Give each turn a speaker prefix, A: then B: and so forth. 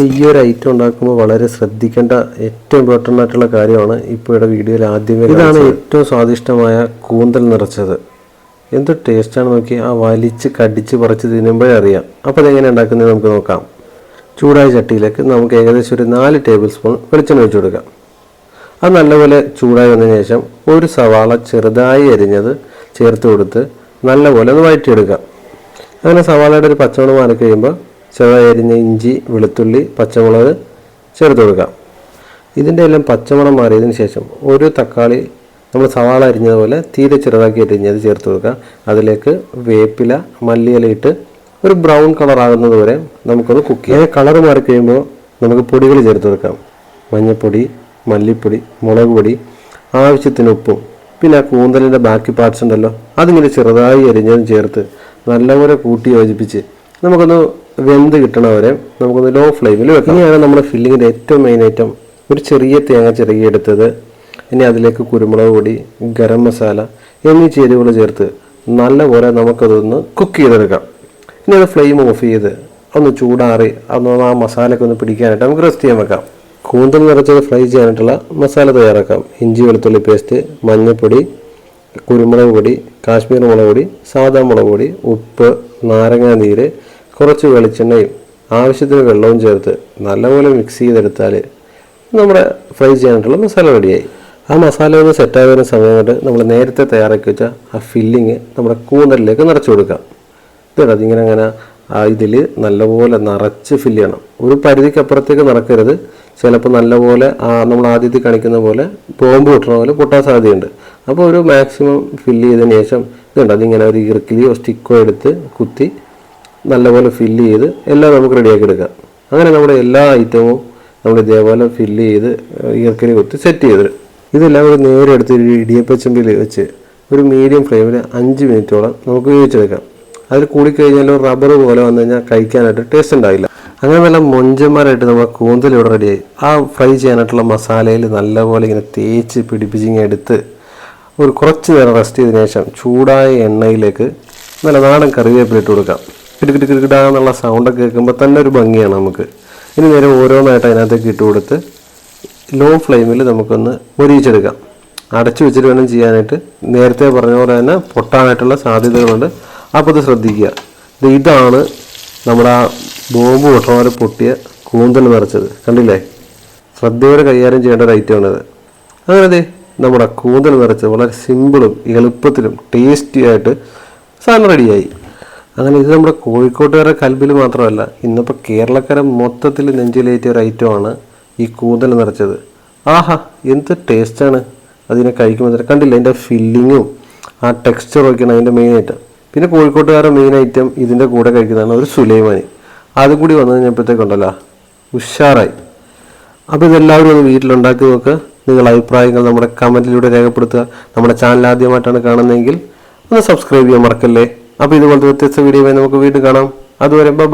A: ഈ ഒരു ഐറ്റം ഉണ്ടാക്കുമ്പോൾ വളരെ ശ്രദ്ധിക്കേണ്ട ഏറ്റവും ഇമ്പോർട്ടന്റ് ആയിട്ടുള്ള കാര്യമാണ് ഇവിടെ വീഡിയോയിൽ ആദ്യമേ ഇതാണ് ഏറ്റവും സ്വാദിഷ്ടമായ കൂന്തൽ നിറച്ചത്. എന്ത് ടേസ്റ്റാണ് നോക്കി ആ വലിച്ച് കടിച്ച് പറിച്ച് തിന്നുമ്പോഴേ അറിയാം. അപ്പോൾ അതെങ്ങനെ ഉണ്ടാക്കുന്നത് നമുക്ക് നോക്കാം. ചൂടായ ചട്ടിയിലേക്ക് നമുക്ക് ഏകദേശം ഒരു നാല് ടേബിൾ സ്പൂൺ വെളിച്ചെണ്ണ ഒഴിച്ചു കൊടുക്കാം. അത് നല്ലപോലെ ചൂടായി വന്നതിന് ശേഷം ഒരു സവാള ചെറുതായി അരിഞ്ഞത് ചേർത്ത് കൊടുത്ത് നല്ലപോലെ ഒന്ന് വഴറ്റിയെടുക്കാം. അങ്ങനെ സവാളയുടെ ഒരു പച്ചമുളക് മാറി കഴിയുമ്പോൾ ചെറുതായി അരിഞ്ഞ ഇഞ്ചി വെളുത്തുള്ളി പച്ചമുളക് ചേർത്ത് കൊടുക്കാം. ഇതിന്റെ എല്ലാം പച്ചമണം മാറിയതിന് ശേഷം ഒരു തക്കാളി നമ്മൾ സവാള അരിഞ്ഞതുപോലെ തീരെ ചെറുതാക്കി അരിഞ്ഞത് ചേർത്ത് കൊടുക്കാം. അതിലേക്ക് വേപ്പില മല്ലിയില ഇട്ട് ഒരു ബ്രൗൺ കളർ ആകുന്നത് വരെ നമുക്കത് കുക്ക് ചെയ്യാം. കളർ മാറി കഴിയുമ്പോൾ നമുക്ക് പൊടികൾ ചേർത്ത് കൊടുക്കാം. മഞ്ഞൾപ്പൊടി മല്ലിപ്പൊടി മുളക് പൊടി ആവശ്യത്തിന് ഉപ്പും പിന്നെ ആ കൂന്തലിന്റെ ബാക്കി പാർട്സ് ഉണ്ടല്ലോ അതിങ്ങനെ ചെറുതായി അരിഞ്ഞതും ചേർത്ത് നല്ലപോലെ കൂട്ടി യോജിപ്പിച്ച് നമുക്കൊന്ന് വെന്ത് കിട്ടണവരെ നമുക്കൊന്ന് ലോ ഫ്ലെയിമിൽ വെക്കാം. ഇനിയാണ് നമ്മുടെ ഫില്ലിങ്ങിന്റെ ഏറ്റവും മെയിൻ ഐറ്റം ഒരു ചെറിയ തേങ്ങ ചിറകി എടുത്തത്. ഇനി അതിലേക്ക് കുരുമുളക് പൊടി ഗരം മസാല എന്നീ ചേരുവകൾ ചേർത്ത് നല്ലപോലെ നമുക്കതൊന്ന് കുക്ക് ചെയ്തെടുക്കാം. ഇനി അത് ഫ്ലെയിം ഓഫ് ചെയ്ത് ഒന്ന് ചൂടാറി അതൊന്ന് ആ മസാലയൊക്കെ ഒന്ന് പിടിക്കാനായിട്ട് നമുക്ക് റെസ്റ്റ് ചെയ്യാൻ വെക്കാം. കൂന്തൽ നിറച്ചത് ഫ്രൈ ചെയ്യാനായിട്ടുള്ള മസാല തയ്യാറാക്കാം. ഇഞ്ചി വെളുത്തുള്ളി പേസ്റ്റ് മഞ്ഞൾപ്പൊടി കുരുമുളക് പൊടി കാശ്മീർ മുളക് പൊടി സാധാ മുളക് പൊടി ഉപ്പ് നാരങ്ങാ നീര് കുറച്ച് വെളിച്ചെണ്ണയും ആവശ്യത്തിന് വെള്ളവും ചേർത്ത് നല്ലപോലെ മിക്സ് ചെയ്തെടുത്താൽ നമ്മുടെ ഫ്രൈ ചെയ്യാനായിട്ടുള്ള മസാല റെഡിയായി. ആ മസാല ഒന്ന് സെറ്റായി വരുന്ന സമയം കൊണ്ട് നമ്മൾ നേരത്തെ തയ്യാറാക്കി വെച്ച ആ ഫില്ലിങ് നമ്മുടെ കൂന്തലിലേക്ക് നിറച്ചു കൊടുക്കാം. ഇതാണ് അതിങ്ങനെ അങ്ങനെ ഇതിൽ നല്ലപോലെ നിറച്ച് ഫില്ല് ചെയ്യണം. ഒരു പരിധിക്ക് അപ്പുറത്തേക്ക് നിറക്കരുത്. ചിലപ്പോൾ നല്ലപോലെ ആ നമ്മൾ ആദ്യത്തിൽ കാണിക്കുന്ന പോലെ ബോംബ് പൊട്ടണ പോലെ പൊട്ടാൻ സാധ്യതയുണ്ട്. അപ്പോൾ ഒരു മാക്സിമം ഫില്ല് ചെയ്തതിന് ശേഷം ഇതുണ്ട് അതിങ്ങനെ ഒരു ഇറുക്കിലിയോ സ്റ്റിക്കോ എടുത്ത് കുത്തി നല്ലപോലെ ഫില്ല് ചെയ്ത് എല്ലാം നമുക്ക് റെഡിയാക്കി എടുക്കാം. അങ്ങനെ നമ്മുടെ എല്ലാ ഐറ്റവും നമ്മൾ ഇതേപോലെ ഫില്ല് ചെയ്ത് ഈർക്കലി കുത്തി സെറ്റ് ചെയ്ത്. ഇതെല്ലാം കൂടി നേരെ എടുത്ത് ഒരു ഇടിയപ്പച്ചമ്പിൽ വെച്ച് ഒരു മീഡിയം ഫ്ലെയിമിൽ അഞ്ച് മിനിറ്റോളം നമുക്ക് വേവിച്ചെടുക്കാം. അതിൽ കൂടിക്കഴിഞ്ഞാൽ റബ്ബർ പോലെ വന്നു കഴിഞ്ഞാൽ കഴിക്കാനായിട്ട് ടേസ്റ്റ് ഉണ്ടാവില്ല. അങ്ങനെ നല്ല മൊഞ്ചന്മാരായിട്ട് നമ്മൾ കൂന്തൽ ഇവിടെ റെഡിയായി ആ ഫ്രൈ ചെയ്യാനായിട്ടുള്ള മസാലയിൽ നല്ലപോലെ ഇങ്ങനെ തേച്ച് പിടിപ്പിച്ചിങ്ങനെ എടുത്ത് ഒരു കുറച്ച് നേരം റെസ്റ്റ് ചെയ്തതിനു ശേഷം ചൂടായ എണ്ണയിലേക്ക് നല്ല നാടൻ കറിവേപ്പിലിട്ട് കൊടുക്കാം. കിടുക്കിട്ട് എന്നുള്ള സൗണ്ടൊക്കെ കേൾക്കുമ്പോൾ തന്നെ ഒരു ഭംഗിയാണ് നമുക്ക് ഇനി നേരെ ഓരോന്നായിട്ട് അതിനകത്തേക്ക് ഇട്ട് കൊടുത്ത് ലോ ഫ്ലെയിമിൽ നമുക്കൊന്ന് മൊരിയിച്ചെടുക്കാം അടച്ചു വെച്ചിട്ട് വേണം ചെയ്യാനായിട്ട് നേരത്തെ പറഞ്ഞ പോലെ തന്നെ പൊട്ടാനായിട്ടുള്ള സാധ്യതകളുണ്ട് അപ്പോൾ ഇത് ശ്രദ്ധിക്കുക ഇത് ഇതാണ് നമ്മുടെ ആ ബോംബ് പൊട്ടണ പൊട്ടിയ കൂന്തൽ നിറച്ചത് കണ്ടില്ലേ ശ്രദ്ധയോടെ കൈകാര്യം ചെയ്യേണ്ട ഒരു ഐറ്റമാണിത് അങ്ങനെ അതെ നമ്മുടെ കൂന്തൽ നിറച്ചത് വളരെ സിമ്പിളും എളുപ്പത്തിലും ടേസ്റ്റി ആയിട്ട് സാധനം റെഡിയായി അങ്ങനെ ഇത് നമ്മുടെ കോഴിക്കോട്ടുകാരുടെ കൽബിൽ മാത്രമല്ല ഇന്നിപ്പോൾ കേരളക്കാരെ മൊത്തത്തിൽ നെഞ്ചിലേറ്റിയ ഒരു ഐറ്റമാണ് ഈ കൂന്തൽ നിറച്ചത് ആഹാ എന്ത് ടേസ്റ്റാണ് അതിനെ കഴിക്കുമ്പോൾ കണ്ടില്ല അതിന്റെ ഫില്ലിങ്ങും ആ ടെക്സ്ചറും ഒക്കെയാണ് അതിന്റെ മെയിൻ ഐറ്റം പിന്നെ കോഴിക്കോട്ടുകാരുടെ മെയിൻ ഐറ്റം ഇതിന്റെ കൂടെ കഴിക്കുന്നതാണ് ഒരു സുലൈമാനി. അതും കൂടി വന്നു കഴിഞ്ഞപ്പോഴത്തേക്കുണ്ടല്ലോ ഉഷാറായി. അപ്പോൾ ഇതെല്ലാവരും ഒന്ന് വീട്ടിലുണ്ടാക്കി നോക്ക്. നിങ്ങളുടെ അഭിപ്രായങ്ങൾ നമ്മുടെ കമന്റിലൂടെ രേഖപ്പെടുത്തുക. നമ്മുടെ ചാനൽ ആദ്യമായിട്ടാണ് കാണുന്നതെങ്കിൽ ഒന്ന് സബ്സ്ക്രൈബ് ചെയ്യാൻ മറക്കല്ലേ? അപ്പോൾ ഇതുപോലത്തെ വ്യത്യസ്ത വീഡിയോ നമുക്ക് വീണ്ടും കാണാം. അതുവരെ ബൈ